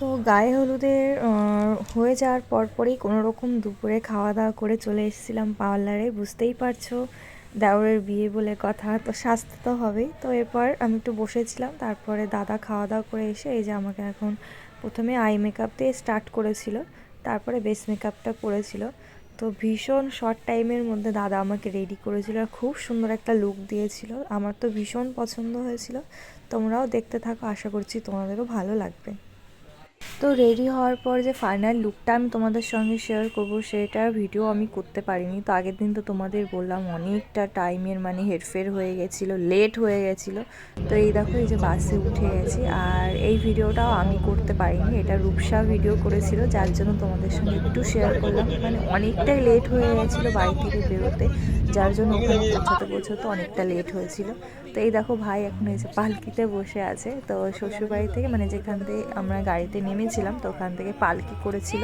তো গায়ে হলুদের হয়ে যাওয়ার পরপরই কোনো রকম দুপুরে খাওয়া দাওয়া করে চলে এসেছিলাম পার্লারে, বুঝতেই পারছ, দেওরের বিয়ে বলে কথা, তো সাজতে তো হবেই। তো এরপর আমি একটু বসেছিলাম, তারপরে দাদা খাওয়া দাওয়া করে এসে এই যে আমাকে এখন প্রথমে আই মেকআপ দিয়ে স্টার্ট করেছিল, তারপরে বেস মেকআপটা করেছিল। তো ভীষণ শর্ট টাইমের মধ্যে দাদা আমাকে রেডি করেছিল আর খুব সুন্দর একটা লুক দিয়েছিল। আমার তো ভীষণ পছন্দ হয়েছিল। তোমরাও দেখতে থাকো, আশা করছি তোমাদেরও ভালো লাগবে। তো রেডি হওয়ার পর যে ফাইনাল লুকটা আমি তোমাদের সঙ্গে শেয়ার করব, সেটার ভিডিও আমি করতে পারিনি। তো আগের দিন তো তোমাদের বললাম, অনেকটা টাইমের মানে হেরফের হয়ে গেছিল লেট হয়ে গেছিল। তো এই দেখো, এই যে বাসে উঠে গেছি। আর এই ভিডিওটাও আমি করতে পারিনি। এটা রূপসা ভিডিও করেছিল, যার জন্য তোমাদের সঙ্গে একটু শেয়ার করলাম। মানে অনেকটাই লেট হয়ে গেছিল বাড়ি থেকে বেরোতে, যার জন্য ওখানে পৌঁছাতে পৌঁছাতে অনেকটা লেট হয়েছিল। তো এই দেখো, ভাই এখন এই যে পালকিতে বসে আছে। তো শ্বশুরবাড়ি থেকে মানে যেখান থেকে আমরা গাড়িতে নেমেছিলাম তো ওখান থেকে পালকি করেছিল।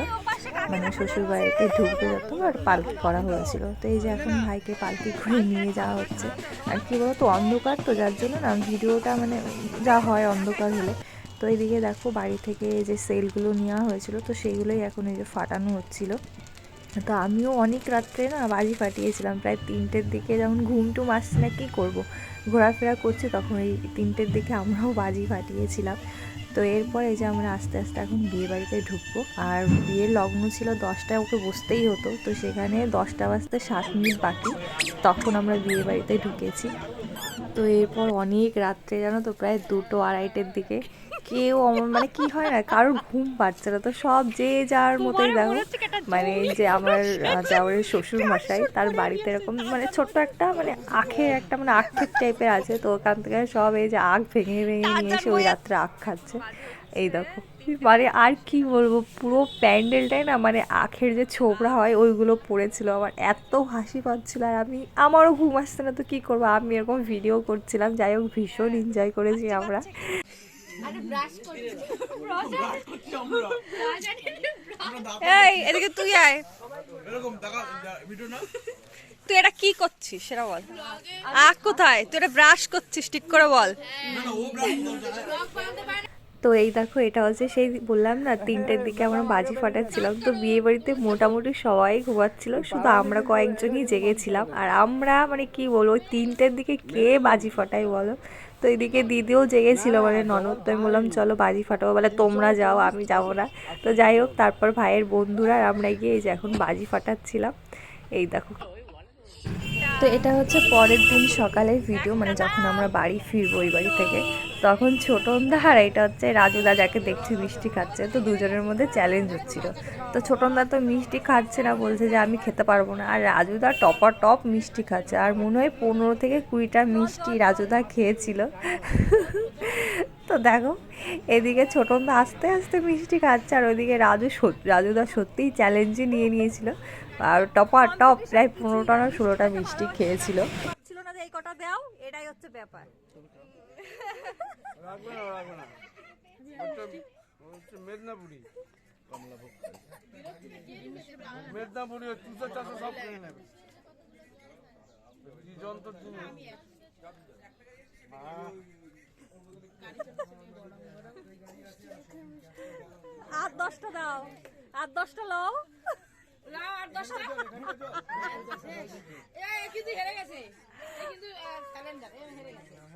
মানে শ্বশুরবাড়িতে ঢুকতে যত আর পালকি করা হয়েছিল। তো এই যে এখন ভাইকে পালকি করে নিয়ে যাওয়া হচ্ছে। আর কি বলতো, অন্ধকার তো, যার জন্য না ভিডিওটা মানে যা হয় অন্ধকার হলে। তো এইদিকে দেখো বাড়ি থেকে যে সেলগুলো নেওয়া হয়েছিল, তো সেইগুলোই এখন এই যে ফাটানো হচ্ছিল। তো আমিও অনেক রাত্রে না বাজি ফাটিয়েছিলাম, প্রায় তিনটের দিকে যখন ঘুম টুম আসছে না, কী করব? ঘোরাফেরা করছি তখন এই তিনটের দিকে আমরাও বাজি ফাটিয়েছিলাম। তো এরপরে যে আমরা আস্তে আস্তে এখন বিয়ে বাড়িতে ঢুকবো। আর বিয়ের লগ্ন ছিল দশটায়, ওকে বসতেই হতো। তো সেখানে দশটা বাজতে সাত মিনিট বাকি। তখন আমরা বিয়ে বাড়িতে ঢুকেছি। তো এরপর অনেক রাত্রে, জানো তো, প্রায় দুটো আড়াইটের দিকে কেউ আমার মানে কি হয় না কারোর ঘুম পাচ্ছে না। তো সব যে যার মতোই দেখো মানে যে আমার দেওরের শ্বশুর মশাই তার বাড়িতে এরকম মানে ছোট্ট একটা মানে আখের একটা মানে আখের টাইপের আছে। তো ওখান থেকে সব এই যে আখ ভেঙে ভেঙে নিয়ে এসে ওই রাত্রে আখ খাচ্ছে। এই দেখো মানে আর কি বলব পুরো প্যান্ডেলটাই না মানে আখের যে ছোবড়া হয় ওইগুলো পড়েছিল আমার। এত হাসি পাচ্ছিল আর আমি আমারও ঘুম আসছে না তো কী করব? আমি এরকম ভিডিও করছিলাম যাই হোক ভীষণ এনজয় করেছি আমরা। এই এদিকে তুই আয়। তুই এটা কি করছিস সেটা বল। আখ কোথায়? তুই এটা ব্রাশ করছিস ঠিক করে বল। তো এই দেখো এটা হচ্ছে সেই বললাম না তিনটের দিকে আমরা বাজি ফাটাচ্ছিলাম তো বিয়ে বাড়িতে মোটামুটি সবাই ঘুমাচ্ছিল শুধু আমরা কয়েকজনই জেগেছিলাম আর আমরা মানে কি বলব ওই তিনটের দিকে কে বাজি ফাটাই বলো? তো এদিকে দিদিও জেগেছিল মানে ননদ, তো আমি বললাম, চলো বাজি ফাটাবো, বলে তোমরা যাও, আমি যাব না। তো যাই হোক, তারপর ভাইয়ের বন্ধুরা, আমরা গিয়ে এই যে এখন বাজি ফাটাচ্ছিলাম। এই দেখো। তো এটা হচ্ছে পরের দিন সকালের ভিডিও মানে যখন আমরা বাড়ি ফিরবো ওই বাড়ি থেকে তখন ছোটনদা আর এটা হচ্ছে রাজুদা যাকে দেখছি মিষ্টি খাচ্ছে, তো দুজনের মধ্যে চ্যালেঞ্জ হচ্ছিল। তো ছোটনদা তো মিষ্টি খাচ্ছে না, বলছে যে আমি খেতে পারব না। আর রাজুদা টপার টপ মিষ্টি খাচ্ছে। আর মনে হয় পনেরো থেকে কুড়িটা মিষ্টি রাজুদা খেয়েছিল। তো দেখো, এদিকে ছোটনদা আস্তে আস্তে মিষ্টি খাচ্ছে, আর ওইদিকে রাজু রাজুদা সত্যিই চ্যালেঞ্জই নিয়ে নিয়েছিল। আর টপার টপ প্রায় পনেরোটা না ষোলোটা মিষ্টি খেয়েছিল। ছিল না এই কটা দাও, এটাই হচ্ছে ব্যাপার। রাখবে না রাখবে না। হচ্ছে মেদিনীপুরি। মেদিনীপুরি ওই তুষার চাষে সব কিনে নেবে। যন্ত্র জিনিস আর দশটা দাও। আর দশটা লও। কিন্তু হেরে গেছে। কিন্তু ক্যালেন্ডার হেরে গেছে।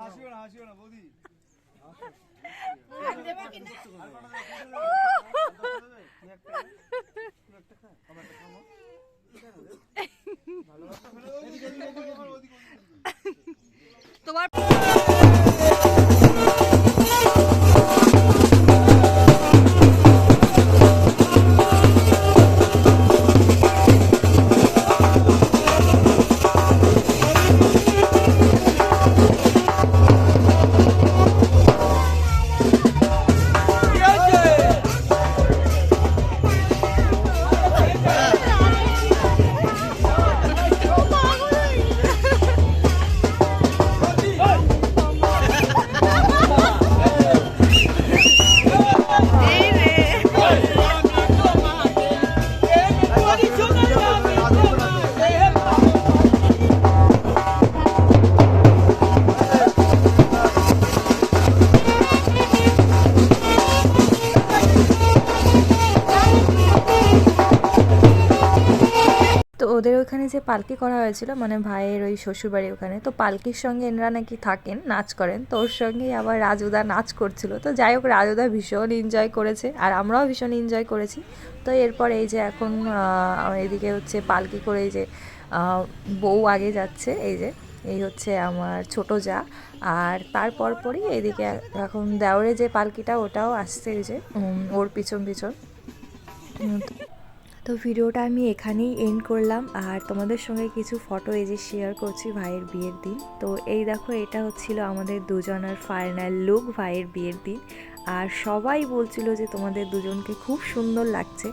হাসিও না হাসিও না বৌদি তোমার ওদের ওখানে যে পালকি করা হয়েছিল মানে ভাইয়ের ওই শ্বশুরবাড়ির ওখানে, তো পালকির সঙ্গে এনারা নাকি থাকেন, নাচ করেন, তো ওর সঙ্গেই আবার রাজুদা নাচ করছিল। তো যাই হোক, রাজুদা ভীষণ এনজয় করেছে, আর আমরাও ভীষণ এনজয় করেছি। তো এরপর এই যে এখন এদিকে হচ্ছে পালকি করে এই যে বউ আগে যাচ্ছে, এই যে, এই হচ্ছে আমার ছোট যা, আর তারপর পরই এদিকে এখন দেওরে যে পালকিটা, ওটাও আসছে এই যে ওর পিছন পিছন। তো ভিডিওটা আমি এখানেই এন্ড করলাম। আর তোমাদের সঙ্গে কিছু ফটো এই যে শেয়ার করছি ভাইয়ের বিয়ের দিন। তো এই দেখো, এটা হচ্ছিল আমাদের দুজনের ফাইনাল লুক ভাইয়ের বিয়ের দিন। আর সবাই বলছিল যে তোমাদের দুজনকে খুব সুন্দর লাগছে।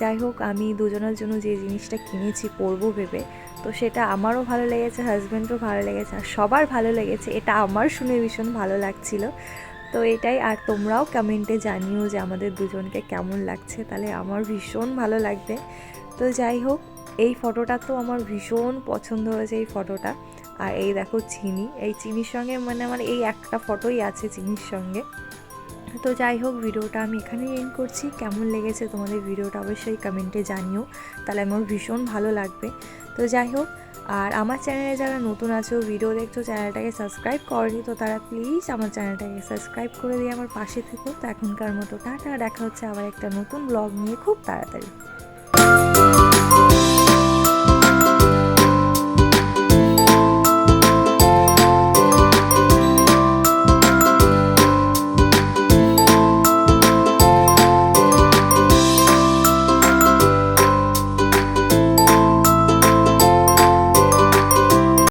যাই হোক, আমি দুজনের জন্য যে জিনিসটা কিনেছি পরবো ভেবে, তো সেটা আমারও ভালো লেগেছে হাজব্যান্ডও ভালো লেগেছে, আর সবার ভালো লেগেছে। এটা আমার শুনে ভীষণ ভালো লাগছিল। তো এটাই। আর তোমরাও কমেন্টে জানিও যে আমাদের দুজনকে কেমন লাগছে। তাহলে আমার ভীষণ ভালো লাগবে। তো যাই হোক, এই ফটোটা তো আমার ভীষণ পছন্দ হয়েছে এই ফটোটা। আর এই দেখো চিনি। এই চিনির সঙ্গে মানে আমার এই একটা ফটোই আছে চিনির সঙ্গে। তো যাই হোক, ভিডিওটা আমি এখানেই এন্ড করছি। কেমন লেগেছে তোমাদের ভিডিওটা অবশ্যই কমেন্টে জানিও। তাহলে আমার ভীষণ ভালো লাগবে। তো যাই হোক, আর আমার চ্যানেলে যারা নতুন আছো ভিডিও দেখছ চ্যানেলটাকে সাবস্ক্রাইব করনি, তো তারা প্লিজ আমার চ্যানেলটাকে সাবস্ক্রাইব করে দিয়ে আমার পাশে থেকো। তো এখনকার মতো টাটা, দেখা হচ্ছে আবার একটা নতুন ব্লগ নিয়ে খুব তাড়াতাড়ি।